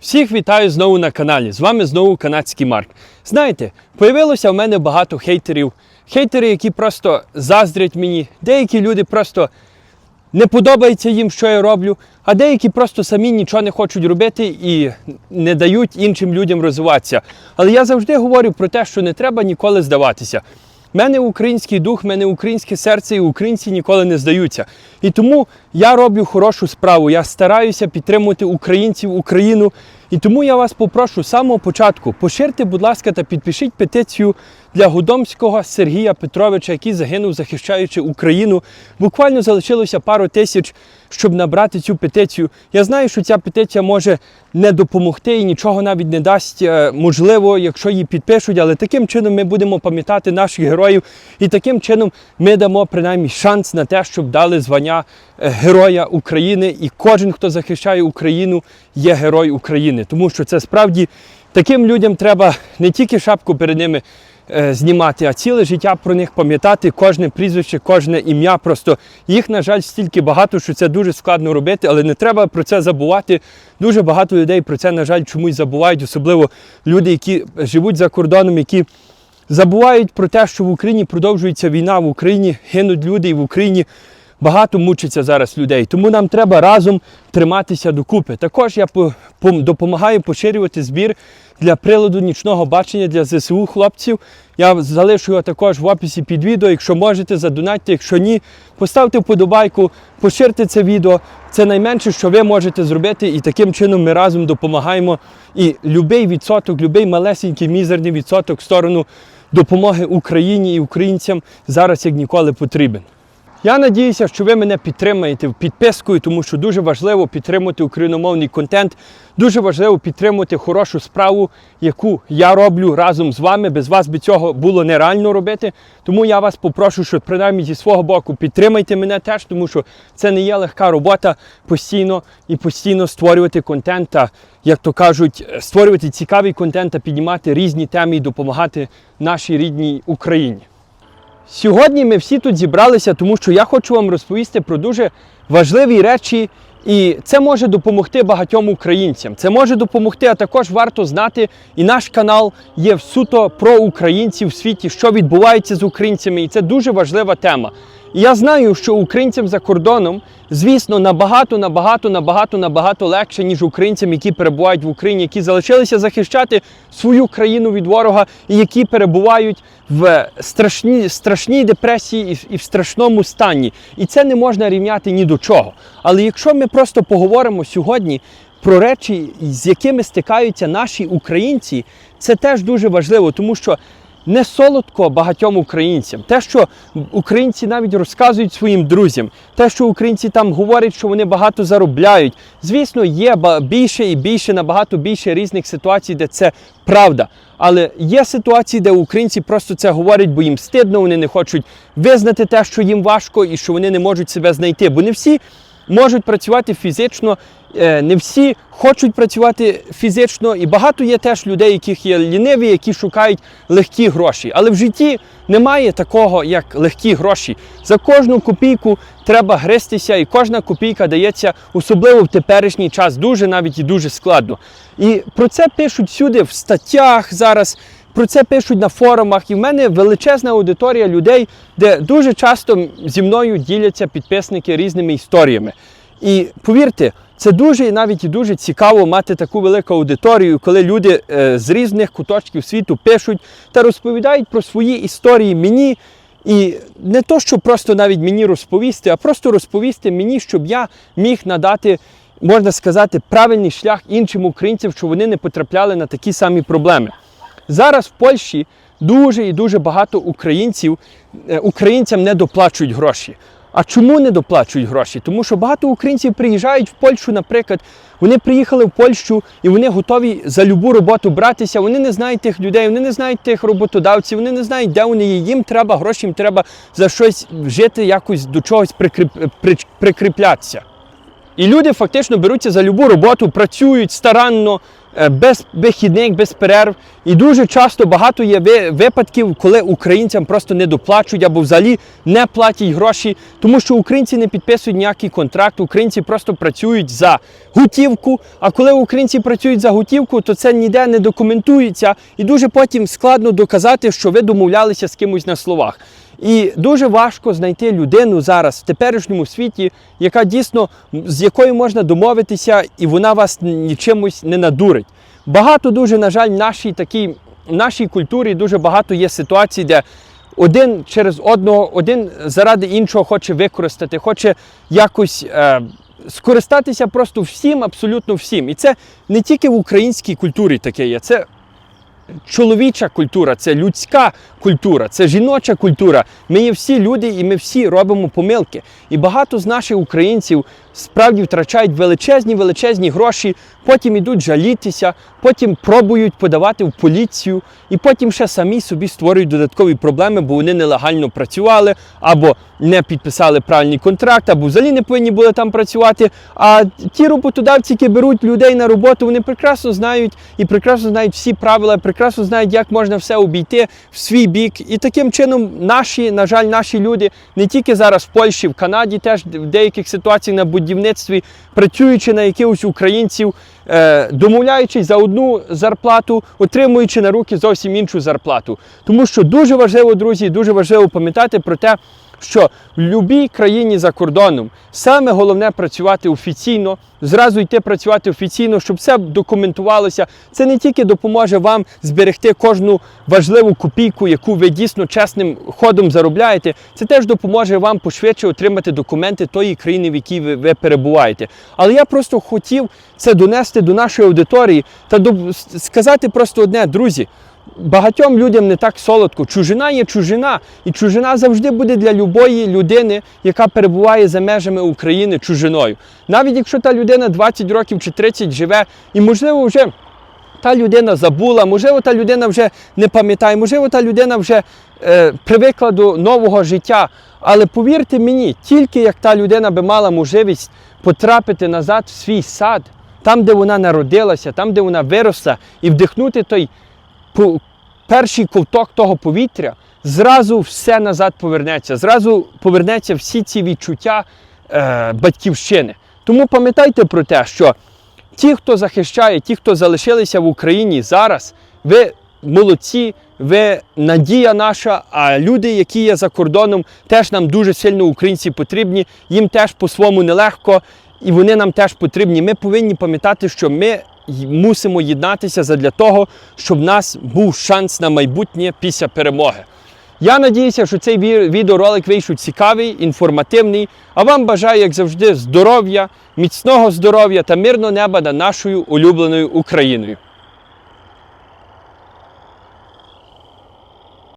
Всіх вітаю знову на каналі. З вами знову канадський Марк. Знаєте, появилося в мене багато хейтерів. Хейтери, які просто заздрять мені. Деякі люди просто не подобається їм, що я роблю, а деякі просто самі нічого не хочуть робити і не дають іншим людям розвиватися. Але я завжди говорю про те, що не треба ніколи здаватися. Мене український дух, мене українське серце, і українці ніколи не здаються. І тому я роблю хорошу справу. Я стараюся підтримувати українців, Україну. І тому я вас попрошу з самого початку поширте, будь ласка, та підпишіть петицію для Гудомського Сергія Петровича, який загинув, захищаючи Україну. Буквально залишилося пару тисяч, щоб набрати цю петицію. Я знаю, що ця петиція може не допомогти і нічого навіть не дасть. е, Можливо, якщо її підпишуть, але таким чином ми будемо пам'ятати наших героїв, і таким чином ми дамо принаймні шанс на те, щоб дали звання Героя України. І кожен, хто захищає Україну, є герой України. Тому що це справді таким людям треба не тільки шапку перед ними е, знімати, а ціле життя про них пам'ятати, кожне прізвище, кожне ім'я. Просто їх, на жаль, стільки багато, що це дуже складно робити, але не треба про це забувати. Дуже багато людей про це, на жаль, чомусь забувають, особливо люди, які живуть за кордоном, які забувають про те, що в Україні продовжується війна, в Україні гинуть люди, і в Україні багато мучиться зараз людей. Тому нам треба разом триматися докупи. Також я допомагаю поширювати збір для приладу нічного бачення для ЗСУ хлопців. Я залишу його також в описі під відео. Якщо можете, задонатьте, якщо ні, поставте вподобайку, поширте це відео. Це найменше, що ви можете зробити, і таким чином ми разом допомагаємо. І будь-який відсоток, будь-який малесенький мізерний відсоток в сторону допомоги Україні і українцям зараз як ніколи потрібен. Я надіюся, що ви мене підтримаєте підпискою, тому що дуже важливо підтримувати україномовний контент. Дуже важливо підтримувати хорошу справу, яку я роблю разом з вами. Без вас би цього було нереально робити. Тому я вас попрошу, що принаймні зі свого боку підтримайте мене теж, тому що це не є легка робота постійно і постійно створювати контент та, як то кажуть, створювати цікавий контент та піднімати різні теми і допомагати нашій рідній Україні. Сьогодні ми всі тут зібралися, тому що я хочу вам розповісти про дуже важливі речі, і це може допомогти багатьом українцям. Це може допомогти, а також варто знати. І наш канал є суто про українців в світі, що відбувається з українцями, і це дуже важлива тема. Я знаю, що українцям за кордоном, звісно, набагато, набагато, набагато, набагато легше, ніж українцям, які перебувають в Україні, які залишилися захищати свою країну від ворога, і які перебувають в страшній, страшній депресії і в страшному стані. І це не можна рівняти ні до чого. Але якщо ми просто поговоримо сьогодні про речі, з якими стикаються наші українці, це теж дуже важливо, тому що не солодко багатьом українцям. Те, що українці навіть розказують своїм друзям, те, що українці там говорять, що вони багато заробляють. Звісно, є більше і більше, набагато більше різних ситуацій, де це правда. Але є ситуації, де українці просто це говорять, бо їм стидно, вони не хочуть визнати те, що їм важко, і що вони не можуть себе знайти. Бо не всі можуть працювати фізично, е, не всі хочуть працювати фізично, і багато є теж людей, яких є ліниві, які шукають легкі гроші. Але в житті немає такого, як легкі гроші. За кожну копійку треба гристися, і кожна копійка дається, особливо в теперішній час, дуже навіть і дуже складно. І про це пишуть всюди в статтях зараз. Про це пишуть на форумах, і в мене величезна аудиторія людей, де дуже часто зі мною діляться підписники різними історіями. І повірте, це дуже і навіть дуже цікаво мати таку велику аудиторію, коли люди е, з різних куточків світу пишуть та розповідають про свої історії мені. І не то, щоб просто навіть мені розповісти, а просто розповісти мені, щоб я міг надати, можна сказати, правильний шлях іншим українцям, щоб вони не потрапляли на такі самі проблеми. Зараз в Польщі дуже і дуже багато українців е, українцям не доплачують гроші. А чому не доплачують гроші? Тому що багато українців приїжджають в Польщу, наприклад, вони приїхали в Польщу і вони готові за любу роботу братися. Вони не знають тих людей, вони не знають тих роботодавців, вони не знають, де вони є. Їм треба гроші, їм треба за щось жити, якось до чогось прикріп, при- прикріплятися. І люди фактично беруться за любу роботу, працюють старанно, без вихідних, без перерв. І дуже часто багато є випадків, коли українцям просто не доплачують або взагалі не платять гроші, тому що українці не підписують ніякий контракт, українці просто працюють за готівку. А коли українці працюють за готівку, то це ніде не документується, і дуже потім складно доказати, що ви домовлялися з кимось на словах. І дуже важко знайти людину зараз в теперішньому світі, яка дійсно з якою можна домовитися, і вона вас нічимось не надурить. Багато дуже, на жаль, в нашій такій нашій культурі дуже багато є ситуацій, де один через одного, один заради іншого хоче використати, хоче якось е, скористатися просто всім, абсолютно всім. І це не тільки в українській культурі таке є, це чоловіча культура, це людська культура, це жіноча культура. Ми є всі люди і ми всі робимо помилки. І багато з наших українців справді втрачають величезні величезні гроші, потім ідуть жалітися, потім пробують подавати в поліцію, і потім ще самі собі створюють додаткові проблеми, бо вони нелегально працювали або не підписали правильний контракт, або взагалі не повинні були там працювати. А ті роботодавці, які беруть людей на роботу, вони прекрасно знають і прекрасно знають всі правила, прекрасно знають, як можна все обійти в свій бік. І таким чином наші, на жаль, наші люди не тільки зараз в Польщі, в Канаді, теж в деяких ситуаціях на будівництві, працюючи на якихось українців, е, домовляючись за одну зарплату, отримуючи на руки зовсім іншу зарплату. Тому що дуже важливо, друзі, дуже важливо пам'ятати про те, що в будь-якій країні за кордоном саме головне працювати офіційно, зразу йти працювати офіційно, щоб все документувалося. Це не тільки допоможе вам зберегти кожну важливу копійку, яку ви дійсно чесним ходом заробляєте. Це теж допоможе вам пошвидше отримати документи тої країни, в якій ви, ви перебуваєте. Але я просто хотів це донести до нашої аудиторії та до, сказати просто одне, друзі. Багатьом людям не так солодко. Чужина є чужина, і чужина завжди буде для любої людини, яка перебуває за межами України чужиною. Навіть якщо та людина 20 років чи 30 живе, і можливо вже та людина забула, можливо, та людина вже не пам'ятає, можливо, та людина вже е, привикла до нового життя. Але повірте мені, тільки як та людина би мала можливість потрапити назад в свій сад, там, де вона народилася, там, де вона виросла, і вдихнути той перший ковток того повітря, зразу все назад повернеться. Зразу повернеться всі ці відчуття е, батьківщини. Тому пам'ятайте про те, що ті, хто захищає, ті, хто залишилися в Україні зараз, ви молодці, ви надія наша. А люди, які є за кордоном, теж нам дуже сильно українці потрібні. Їм теж по-своєму нелегко, і вони нам теж потрібні. Ми повинні пам'ятати, що ми мусимо єднатися задля того, щоб в нас був шанс на майбутнє після перемоги. Я надіюся, що цей ві- відеоролик вийшов цікавий, інформативний. А вам бажаю, як завжди, здоров'я, міцного здоров'я та мирного неба над нашою улюбленою Україною.